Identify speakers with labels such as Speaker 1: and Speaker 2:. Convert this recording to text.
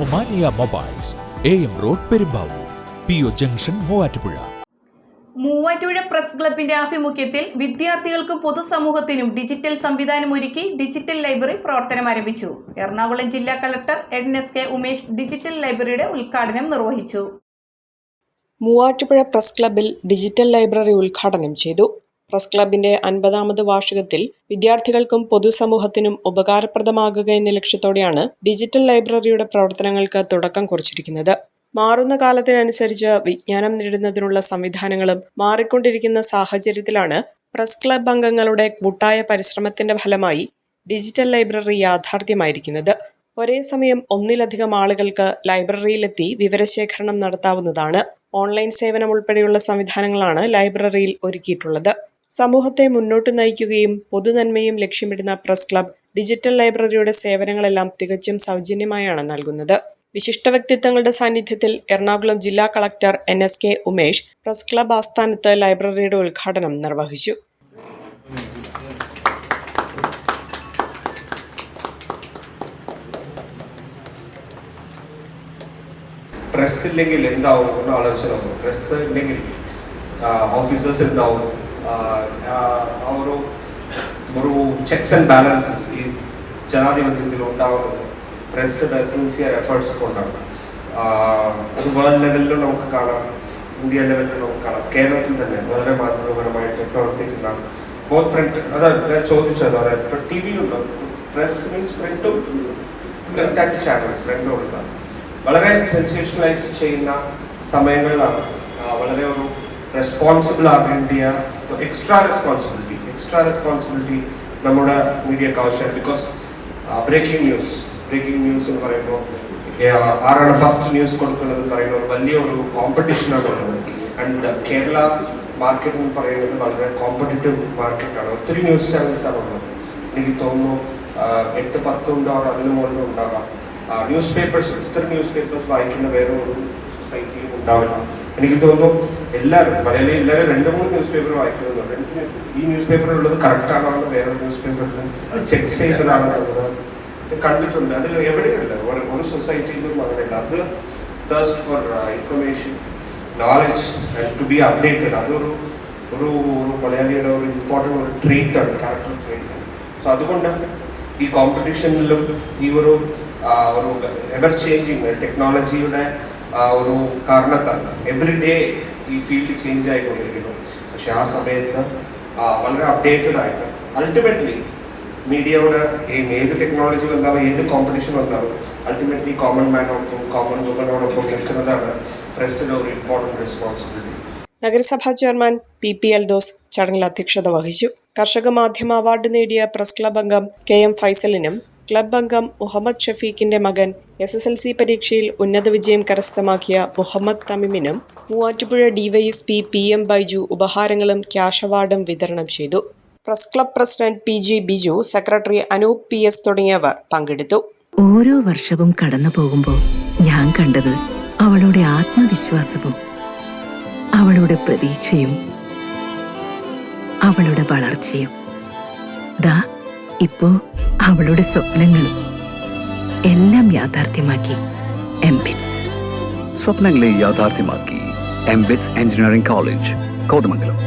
Speaker 1: Omania mobiles A M road Perumbavoor P O junction Muvattupuzha.
Speaker 2: Muvattupuzha press ക്ലബിന്റെ ആഭിമുഖ്യത്തിൽ വിദ്യാർത്ഥികൾക്കും പൊതുസമൂഹത്തിനും digital സംവിധാനം ഒരുക്കി ഡിജിറ്റൽ ലൈബ്രറി പ്രവർത്തനം ആരംഭിച്ചു. എറണാകുളം ജില്ലാ collector N S K Umesh digital ലൈബ്രറിയുടെ ഉദ്ഘാടനം നിർവഹിച്ചു.
Speaker 3: മൂവാറ്റുപുഴ പ്രസ് ക്ലബിൽ ഡിജിറ്റൽ ലൈബ്രറി ഉദ്ഘാടനം ചെയ്തു. പ്രസ് ക്ലബിന്റെ അൻപതാമത് വാർഷികത്തിൽ വിദ്യാർത്ഥികൾക്കും പൊതുസമൂഹത്തിനും ഉപകാരപ്രദമാകുക എന്ന ലക്ഷ്യത്തോടെയാണ് ഡിജിറ്റൽ ലൈബ്രറിയുടെ പ്രവർത്തനങ്ങൾക്ക് തുടക്കം കുറിച്ചിരിക്കുന്നത്. മാറുന്ന കാലത്തിനനുസരിച്ച് വിജ്ഞാനം നേടുന്നതിനുള്ള സംവിധാനങ്ങളും മാറിക്കൊണ്ടിരിക്കുന്ന സാഹചര്യത്തിലാണ് പ്രസ് ക്ലബ് അംഗങ്ങളുടെ കൂട്ടായ പരിശ്രമത്തിന്റെ ഫലമായി ഡിജിറ്റൽ ലൈബ്രറി യാഥാർത്ഥ്യമായിരിക്കുന്നത്. ഒരേ സമയം ഒന്നിലധികം ആളുകൾക്ക് ലൈബ്രറിയിലെത്തി വിവരശേഖരണം നടത്താവുന്നതാണ്. ഓൺലൈൻ സേവനം ഉൾപ്പെടെയുള്ള സംവിധാനങ്ങളാണ് ലൈബ്രറിയിൽ ഒരുക്കിയിട്ടുള്ളത്. സമൂഹത്തെ മുന്നോട്ട് നയിക്കുകയും പൊതുനന്മയും ലക്ഷ്യമിടുന്ന പ്രസ് ക്ലബ് ഡിജിറ്റൽ ലൈബ്രറിയുടെ സേവനങ്ങളെല്ലാം തികച്ചും സൗജന്യമായാണ് നൽകുന്നത്. വിശിഷ്ട വ്യക്തിത്വങ്ങളുടെ സാന്നിധ്യത്തിൽ എറണാകുളം ജില്ലാ collector N S K Umesh press club ആസ്ഥാനത്ത് ലൈബ്രറിയുടെ ഉദ്ഘാടനം നിർവഹിച്ചു.
Speaker 4: പ്രസ് ഇല്ലെങ്കിൽ എന്താവും? പ്രസ് ഇല്ലെങ്കിൽ ഓഫീസേഴ്സ് എന്താവും? ആ, ആ ആ ഒരു ഒരു ചെക്സ് ആൻഡ് ബാലൻസസ് ഈ ജനാധിപത്യത്തിൽ ഉണ്ടാവുന്നത് പ്രസ്സിന്റെ സിൻസിയർ എഫേർട്സ് കൊണ്ടാണ് ആ, അത് വേൾഡ് ലെവലിലും നമുക്ക് കാണാം ഇന്ത്യ ലെവലിലും നമുക്ക് കാണാം കേരളത്തിൽ തന്നെ വളരെ മാതൃകപരമായിട്ട് പ്രവർത്തിക്കുന്ന ബോത്ത് പ്രിന്റ് അതാണ് ഞാൻ ചോദിച്ചത് ഇപ്പൊ ടി വിയിലുണ്ടോ പ്രസ് മീൻസ് പ്രിന്റും പ്രിന്റ് ആൻഡ് ചാനൽസ് രണ്ടും ഉണ്ടാകും വളരെ സെൻസേഷണലൈസ് ചെയ്യുന്ന സമയങ്ങളിലാണ് ആ, വളരെ ഒരു റെസ്പോൺസിബിൾ ആകേണ്ടിയ എക്സ്ട്രാ റെസ്പോൺസിബിലിറ്റി എക്സ്ട്രാ റെസ്പോൺസിബിലിറ്റി നമ്മുടെ മീഡിയക്ക് ആവശ്യമാണ്. Because breaking news breaking news എന്ന് പറയുമ്പോൾ ആരാണ് ഫസ്റ്റ് ന്യൂസ് കൊടുക്കുന്നത് എന്ന് പറയുന്ന ഒരു വലിയ ഒരു കോമ്പറ്റീഷനാണ് ഉള്ളത്. ആൻഡ് കേരള മാർക്കറ്റ് എന്ന് പറയുന്നത് വളരെ കോമ്പറ്റീറ്റീവ് മാർക്കറ്റാണ് ഒത്തിരി ന്യൂസ് ചാനൽസാണ് ഉള്ളത്. എനിക്ക് തോന്നുന്നു എട്ട് പത്ത് ഉണ്ടാവാം അതിന് മുകളിൽ ഉണ്ടാവാം ന്യൂസ് പേപ്പേഴ്സ് ഇത്ര ന്യൂസ് പേപ്പേഴ്സ് വായിക്കുന്ന വേറെ ഒരു സൊസൈറ്റിയും ഉണ്ടാവില്ല. എനിക്ക് തോന്നുന്നു എല്ലാവരും മലയാളി എല്ലാവരും രണ്ട് മൂന്ന് ന്യൂസ് പേപ്പർ വായിക്കുന്നുണ്ട്. ഈ ന്യൂസ് പേപ്പറിൽ ഉള്ളത് കറക്റ്റ് ആണോ വേറെ ന്യൂസ് പേപ്പറിൽ ചെക്ക് ചെയ്തതാണോ കണ്ടിട്ടുണ്ട്. അത് എവിടെയല്ല? ഒരു ഒരു സൊസൈറ്റിയിലും അങ്ങനെയല്ല. അത് thirst for information knowledge to be updated അതൊരു ഒരു ഒരു മലയാളിയുടെ ഒരു ഇമ്പോർട്ടന്റ് ഒരു ട്രീറ്റ് ആണ് ക്യാരക്ടർ ട്രീറ്റ് ആണ്. സോ അതുകൊണ്ട് ഈ കോമ്പറ്റീഷനിലും ഈ ഒരു ഒരു എവർ ചേഞ്ചിങ് ടെക്നോളജിയുടെ ഒരു കാരണത്താൽ എവറി ഡേ ഈ ഫീൽഡ് ചേഞ്ച് ആയിക്കൊണ്ടിരിക്കുന്നു. പക്ഷെ ആ സമയത്ത് വളരെ അപ്ഡേറ്റഡ് ആയിട്ട് അൾട്ടിമേറ്റ്ലി മീഡിയയോട് ഈ ഏത് ടെക്നോളജി വന്നാലും ഏത് കോമ്പറ്റീഷൻ വന്നാലും അൾട്ടിമേറ്റ്ലി കോമൺ മാനോടൊപ്പം കോമൺ വുമനോടൊപ്പം നിൽക്കുന്നതാണ് പ്രസിന്റെ ഒരു ഇമ്പോർട്ടന്റ് റെസ്പോൺസിബിലിറ്റി
Speaker 3: നഗരസഭാ chairman P P Eldhose ചടങ്ങിൽ അധ്യക്ഷത വഹിച്ചു. കർഷക മാധ്യമ അവാർഡ് നേടിയ പ്രസ് ക്ലബ് അംഗം കെ എം ഫൈസലിനും ക്ലബ് അംഗം മുഹമ്മദ് ഷഫീഖിന്റെ മകൻ എസ് എസ് എൽ സി പരീക്ഷയിൽ ഉന്നത വിജയം കരസ്ഥമാക്കിയ Muhammad തമിമിനും Muvattupuzha DYSP P M Baiju ഉപഹാരങ്ങളും cash അവാർഡും വിതരണം ചെയ്തു. Press club president P G Biju secretary Anoop P S തുടങ്ങിയവർ പങ്കെടുത്തു.
Speaker 5: ഓരോ വർഷവും കടന്നു പോകുമ്പോൾ ഞാൻ കണ്ടത് അവളുടെ ആത്മവിശ്വാസവും അവളുടെ പ്രതീക്ഷയും അവളുടെ വളർച്ചയും. ദാ ഇപ്പോ അവളുടെ സ്വപ്നങ്ങളും എല്ലാം യാഥാർത്ഥ്യമാക്കി എംബിറ്റ്സ്.
Speaker 6: സ്വപ്നങ്ങളെ യാഥാർത്ഥ്യമാക്കി എംബിറ്റ്സ് എഞ്ചിനീയറിംഗ് കോളേജ് കോതമംഗലം.